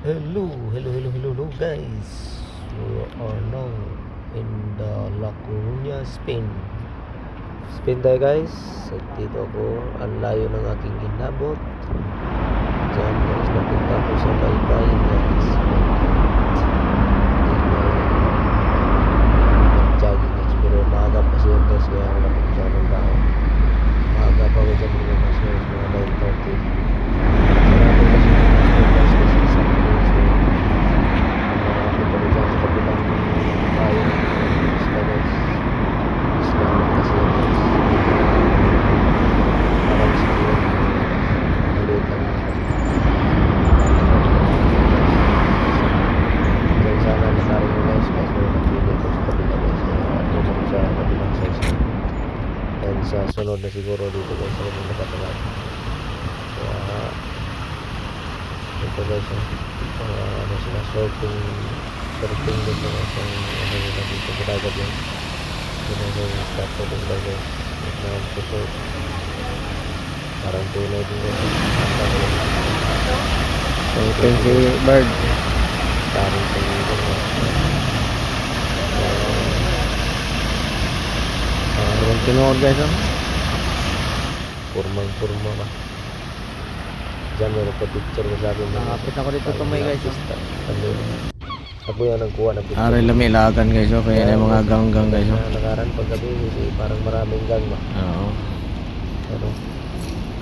Hello, hello, hello, hello, hello guys. We are now in the La Coruña, Spain. Spain tayo guys. At dito ako, ang layo ng aking inabot. Diyan guys, napunta ako sa Baybay guys. Jogging guys, pero maaga pa siya guys, kaya wala pa masyadong tao. Maaga pa ako dyan mga mas guys, mga 9.30. Marami kasi mga mas guys kasi sa mga Marami pa rin dyan sa kabilang bayan ng isla guys. Isla lang kasi yan guys. Parang sa yun. Maliit lang. Diyan sana nakarin mo guys guys. Pero napili ko sa kabila guys. Kaya ano ko sa kabilang size. And sa sunod na siguro dito guys. Ako nung nakatalag. Kaya ito guys oh. Mga ano sila surfing surfing din mga sa ano nila dito sa yan. Yun ang yung start ko din guys. At na puso. Parang tunay din guys. Surfing si Bird. Parang sa dito guys. Uh, Walang tinuod guys oh. Purmang purma ba? Diyan meron pa picture ko sa akin. Nakapit ako dito tumay guys oh. Ano Ako yung nagkuha ng picture. Aray lami ilagan guys oh. Kaya na yung mga ganggang guys oh. Na nakaran paggabi kasi parang maraming gang ba. Oo. Ano?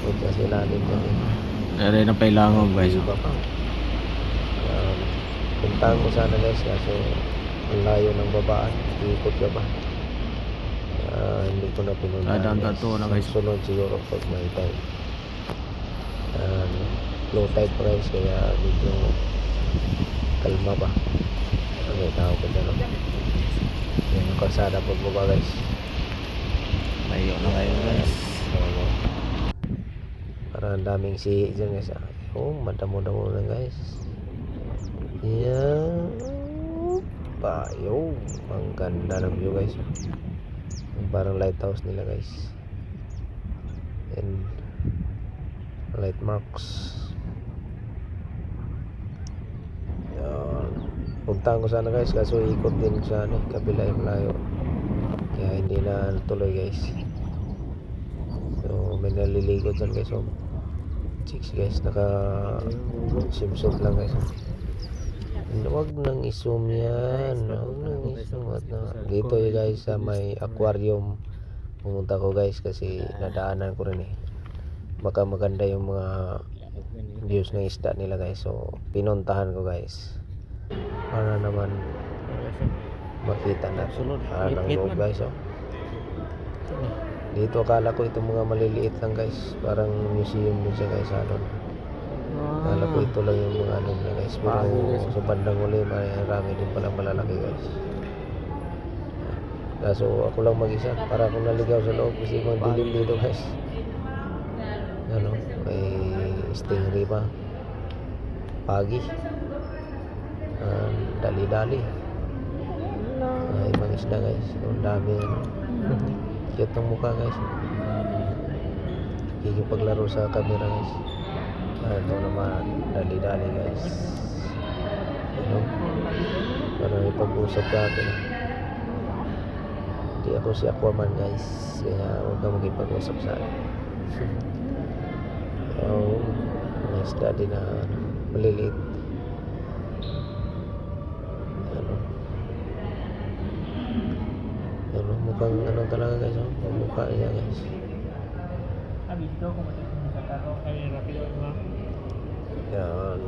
Punta sa ilalim dyan. Aray na pailangog guys Iba oh. pa. Um, puntahan ko sana guys kaso ang layo ng babaan. Ikot ka ba? Ah, hindi ko na pinuntahan. Dadaan tato na, guys. Sunod siguro pag may time. Um, low tide pa guys kaya medyo kalma ba. Ang may tao ko dyan. oh. Yan yung kalsada pagbaba guys. Layo na kayo guys. Oo. Parang ang daming sihi dyan guys. ah. Oh, madamo-damo na guys. Yan. Bayo. Ang ganda ng view guys. Parang lighthouse nila guys. And light marks. Yan. Puntahan ko sana guys kaso ikot din sa ano, kabila yung malayo. Kaya hindi na tuloy guys. So, may naliligo dyan guys. Oh. Chicks guys, naka swimsuit lang guys. Oh. Huwag nang isum yan. Huwag nang isum. Na, dito guys sa may aquarium. Pumunta ko guys kasi nadaanan ko rin eh. Baka maganda yung mga views ng isda nila guys. So, pinuntahan ko guys. Para naman makita na Sunod. ah, ng loob guys. Oh. Dito akala ko itong mga maliliit lang guys. Parang museum din siya guys. Ano. Akala ko ito lang yung mga ano nila guys. Pero Bago, guys. sa bandang uli, marami din palang malalaki guys. Kaso ako lang mag-isa. Para akong naligaw sa loob kasi mga dilim dito guys. Ano, may stingray pa. Pagi. Ah, dali-dali. Ay, mga isda guys. Ang dami ano. Cute ng mukha guys. Kikipaglaro sa camera guys. Ah, ito naman, dali-dali guys. Ano? Para may pag-usap sa akin. Hindi ako si Aquaman guys. Kaya huwag ka magipag-usap sa akin. So, isda din na ano, maliliit. Ano? Ano, mukhang ano talaga guys. Oh. Mukha niya guys. Yan.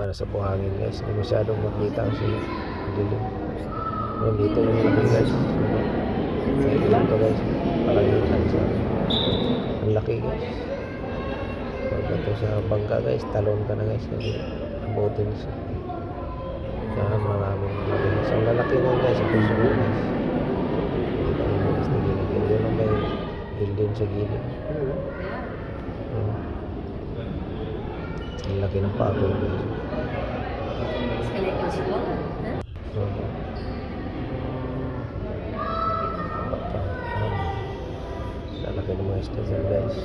Para sa buhangin guys. Hindi masyadong makita kasi dilim. Yan dito yung laki guys. Sa ilan to guys. Palangitan sa ang laki guys. Pag ito sa bangka guys, talon ka na guys. Kasi abutin siya. Yan maraming laki guys. Ang lalaki na guys. Ito sa guys. Kita yung guys na gilid. Yun ang may building sa gilid. Ang laki ng guys. Oo. Ayan. Lalaki ng mga isda dyan guys.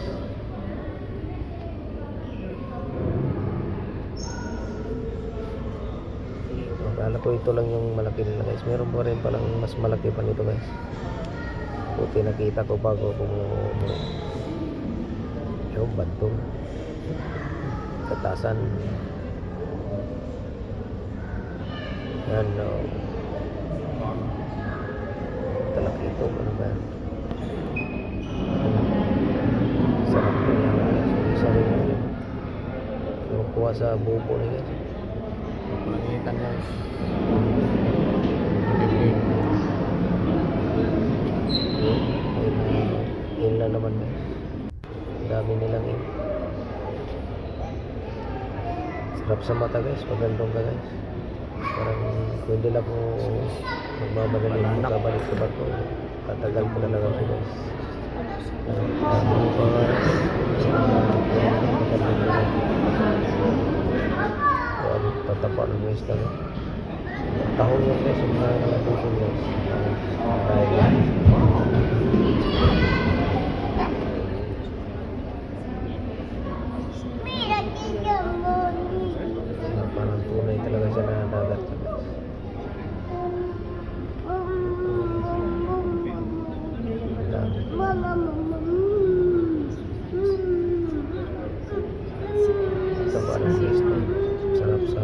Kala ko ito lang yung malaki nila guys. Meron pa rin palang mas malaki pa nito guys. Buti nakita ko bago ko umuwi. Yung bantong. Katasan. Yan no. Talaki ito. Ano ba yan? Sarap na yan isa rin yun. Yung kuha sa bubo guys. Pangitan guys. in, in na naman dami nilang in sarap sa mata guys. Pag gandong ka guys. Parang pwede lang ko magmamadali mo kabalik sa bato tatagal ko na lang ako guys. Ano pa nga Well, tatapa ng guys lang tahon yung guys. Yung mga nalabusin guys. Dahil Ah, parang tunay talaga siya na dagat guys. Ang dami. Taba ng guys to. Sarap sa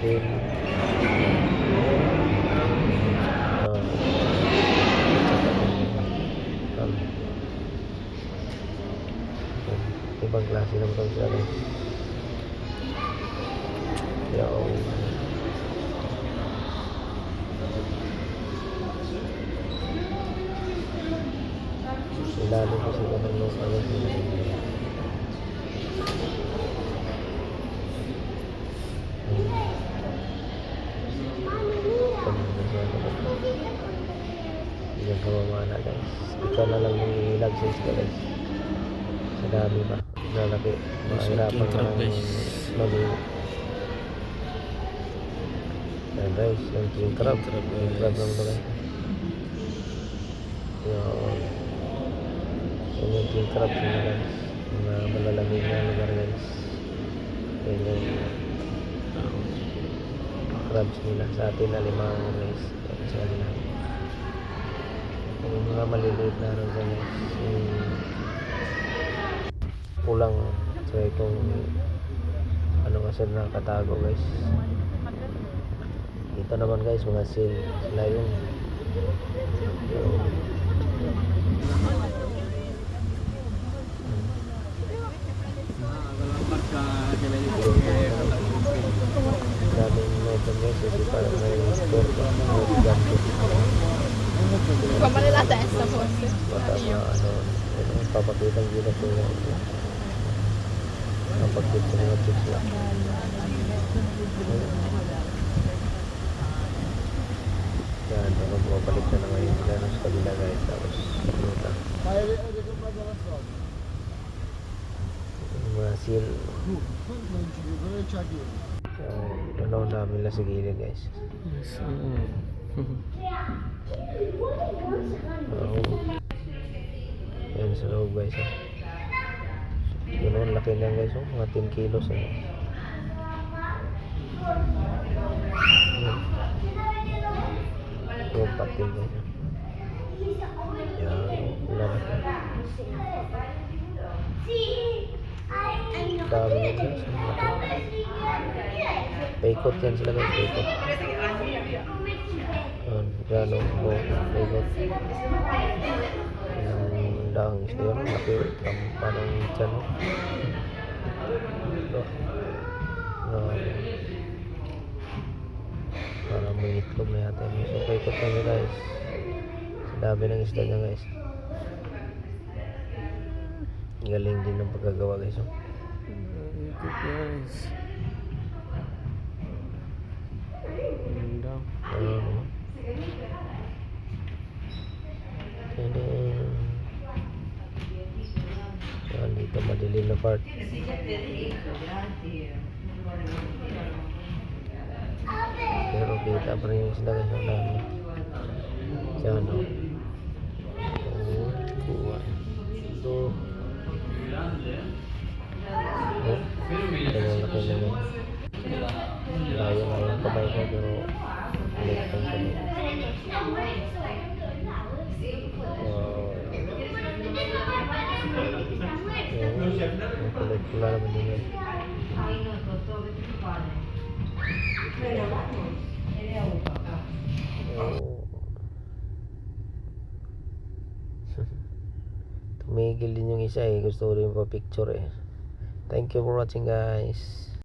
Ah, tsaka yung, um, ibang klase siya guys. Yung ilalim ko ganun ng ano Hindi ka mamana guys. Ikaw na lang yung ilag sa isla guys. Sa dami ba? Lalaki. Mahirapan ka Trap, ng guys. mamili. Yan guys, yung king crab. King crab, guys. lang ito guys. Yung, yan yung king crab nila guys. Mga malalamig na lugar guys. Yan yung crabs nila. Sa atin alimango guys. Yan sa kanila. Yung mga maliliit na ano dyan. Yung pulang sa itong ano kasi nakatago guys. Dito naman guys mga seal sila yung yung daming meron guys kasi parang may store nila sa voce. bata mga ano ano papakitang gila ko yung napagkit sa mga chips lang yan ako bumabalik na na ngayon sila nasa kabila guys. Tapos yung mga seal. Yung ano namin lang sa gilid guys Oo. Yan sa loob guys. Oh. Yun oh, laki niyan guys. Oh. Mga 10 kilos. Oh. Yan. Yung pati guys. Oh. Yan. Wala na. Dami yan guys. Laki. Paikot yan sila guys. Paikot. Yan oh. Oh. Paikot. Yung daang isda yun. Laki. Parang dyan oh. Ito. Ah. Parang may itlog na yata. So paikot niya guys. Sa dami ng isda niya guys. Galing din ng pagkagawa guys. Oh. guys. Part. Pero kita pa rin yung sinaga sa dami. Sa ano? Wow. Pula naman din yan. Tumigil din yung isa eh. Gusto rin pa picture eh. Thank you for watching guys.